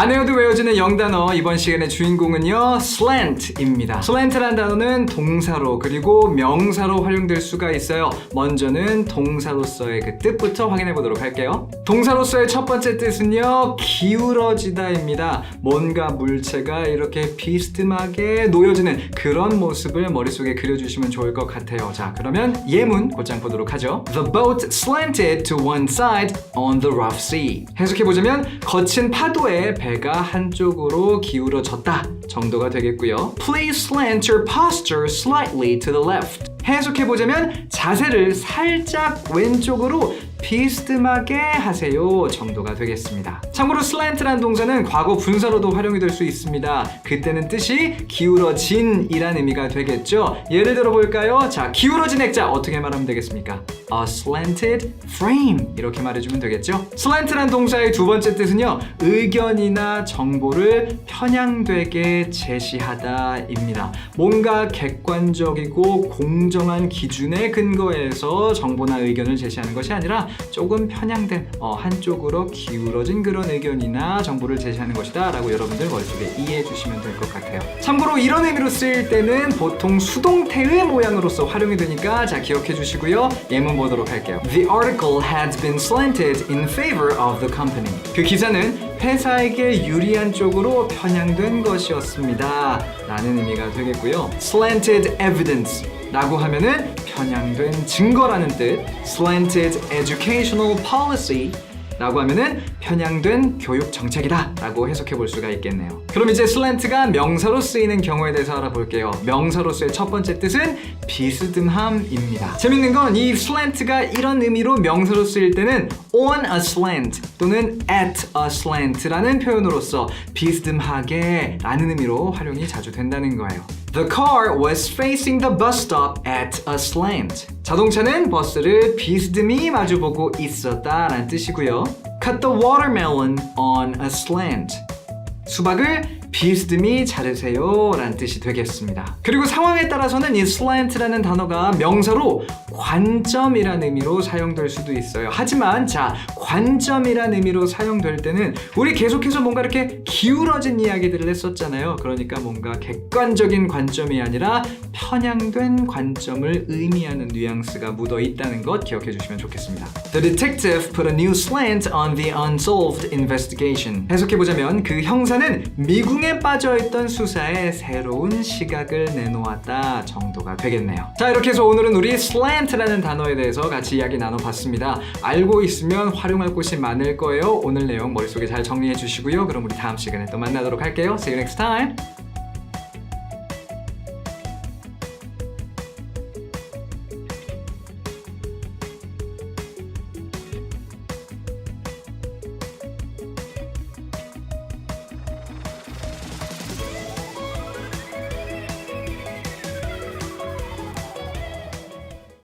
안 외워도 외워지는 영단어 이번 시간의 주인공은요 slant입니다. slant란 단어는 동사로 그리고 명사로 활용될 수가 있어요. 먼저는 동사로서의 그 뜻부터 확인해 보도록 할게요. 동사로서의 첫 번째 뜻은요 기울어지다입니다. 뭔가 물체가 이렇게 비스듬하게 놓여지는 그런 모습을 머릿속에 그려주시면 좋을 것 같아요. 자 그러면 예문 곧장 보도록 하죠. The boat slanted to one side on the rough sea. 해석해 보자면 거친 파도에 배가 한쪽으로 기울어졌다 정도가 되겠고요. Please slant your posture slightly to the left. 해석해보자면 자세를 살짝 왼쪽으로 비스듬하게 하세요 정도가 되겠습니다. 참고로 slant란 동사는 과거 분사로도 활용이 될 수 있습니다. 그때는 뜻이 기울어진이란 의미가 되겠죠. 예를 들어 볼까요? 자, 기울어진 액자 어떻게 말하면 되겠습니까? A slanted frame 이렇게 말해주면 되겠죠. slant란 동사의 두 번째 뜻은요, 의견이나 정보를 편향되게 제시하다입니다. 뭔가 객관적이고 공 정한 기준에 근거해서 정보나 의견을 제시하는 것이 아니라 조금 편향된 어, 한쪽으로 기울어진 그런 의견이나 정보를 제시하는 것이다 라고 여러분들 머릿속에 이해해 주시면 될 것 같아요. 참고로 이런 의미로 쓰일 때는 보통 수동태의 모양으로서 활용이 되니까 자 기억해 주시고요. 예문 보도록 할게요. The article had been slanted in favor of the company. 그 기사는 회사에게 유리한 쪽으로 편향된 것이었습니다. 라는 의미가 되겠고요. slanted evidence 라고 하면은 편향된 증거라는 뜻 slanted educational policy 라고 하면은 편향된 교육 정책이다 라고 해석해 볼 수가 있겠네요. 그럼 이제 slant가 명사로 쓰이는 경우에 대해서 알아볼게요. 명사로서의 첫 번째 뜻은 비스듬함입니다. 재밌는 건이 slant가 이런 의미로 명사로 쓰일 때는 on a slant 또는 at a slant라는 표현으로서 비스듬하게 라는 의미로 활용이 자주 된다는 거예요 The car was facing the bus stop at a slant. 자동차는 버스를 비스듬히 마주보고 있었다라는 뜻이고요. Cut the watermelon on a slant. 수박을 비스듬히 자르세요 라는 뜻이 되겠습니다. 그리고 상황에 따라서는 이 slant라는 단어가 명사로 관점이라는 의미로 사용될 수도 있어요. 하지만 자 관점이라는 의미로 사용될 때는 우리 계속해서 뭔가 이렇게 기울어진 이야기들을 했었잖아요. 그러니까 뭔가 객관적인 관점이 아니라 편향된 관점을 의미하는 뉘앙스가 묻어 있다는 것 기억해 주시면 좋겠습니다. The detective put a new slant on the unsolved investigation. 해석해 보자면 그 형사는 미 궁에 빠져 있던 수사에 새로운 시각을 내놓았다 정도가 되겠네요. 자 이렇게 해서 오늘은 우리 slant라는 단어에 대해서 같이 이야기 나눠봤습니다. 알고 있으면 활용할 곳이 많을 거예요. 오늘 내용 머릿속에 잘 정리해 주시고요. 그럼 우리 다음 시간에 또 만나도록 할게요. See you next time.